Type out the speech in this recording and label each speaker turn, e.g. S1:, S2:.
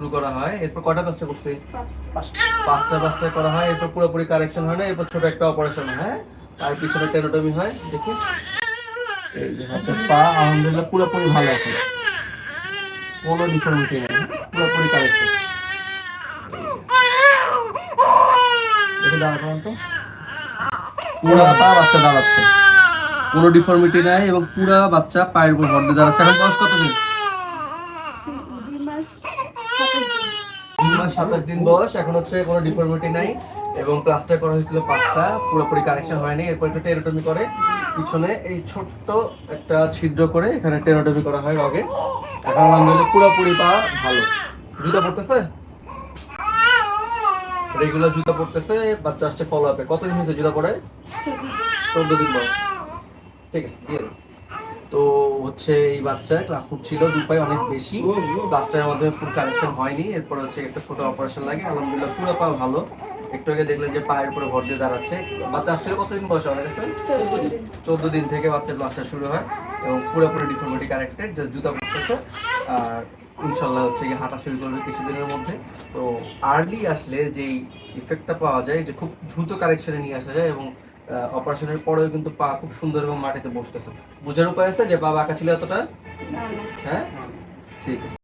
S1: শুরু করা হয়। এরপর কটা পাঁচটা করছে?
S2: পাঁচটা।
S1: পাঁচটা। করা হয় এরপর পুরোপুরি কারেকশন হয় না এরপর ছোট একটা অপারেশন হয় তার পিছনে টেনোটমি হয় দেখি। এই যে হচ্ছে পা আলহামদুলিল্লাহ পুরোপুরি ভালো আছে। কোনো ডিফর্মিটি নেই পুরোপুরি কারেকশন দেখে দাঁড়ান তো। পুরা পা বাচ্চা দাঁড়াচ্ছে। কোনো ডিফর্মিটি নাই এবং পুরা বাচ্চা পায়ের উপর ভর দিয়ে দাঁড়াচ্ছে। এখন বয়স কত দিন
S2: দুই মাস সাতাশ দিন।
S1: তিন মাস সাতাশ দিন বয়স এখন হচ্ছে কোনো ডিফর্মিটি নাই এবং প্লাস্টার করা হয়েছিল পাঁচটা পুরোপুরি কারেকশন হয়নি এরপর একটা টেরোটমি করে পিছনে এই ছোট্ট একটা ছিদ্র করে এখানে টেরোটমি করা হয় রগে। এখন আলহামদুলিল্লাহ পুরোপুরি পা ভালো। জুতা পড়তেছে? রেগুলার জুতা পড়তেছে বাচ্চা আসছে ফলো আপে কতদিন হয়েছে জুতা পরে
S2: চোদ্দ দিন।
S1: বয়স। ঠিক আছে দিয়ে। তো হচ্ছে এই বাচ্চার ক্লাস ফুড ছিল দু পায়ে অনেক বেশি। প্লাস্টারের মাধ্যমে ফুড কানেকশন হয়নি এরপর হচ্ছে একটা ছোট অপারেশন লাগে। আলহামদুলিল্লাহ পুরো পা ভালো। একটু আগে দেখলেন যে পায়ের উপরে ভর দিয়ে দাঁড়াচ্ছে। বাচ্চা আসছিল কতদিন বয়স হয়ে গেছে
S2: চোদ্দ দিন।
S1: চোদ্দ দিন থেকে বাচ্চার প্লাস্টার শুরু হয় এবং পুরোপুরি ডিফর্মিটি কারেক্টেড জাস্ট জুতা পড়তেছে আর ইনশাল্লাহ হচ্ছে গিয়ে হাঁটা শুরু করবে কিছুদিনের মধ্যে। তো আর্লি আসলে যেই ইফেক্টটা পাওয়া যায় যে খুব দ্রুত কারেকশনে নিয়ে আসা যায় এবং অপারেশনের পরেও কিন্তু পা খুব সুন্দর এবং মাটিতে বসতেছে। বোঝার উপায় আছে যে বাবা আঁকা ছিল এতটা। হ্যাঁ? ঠিক আছে।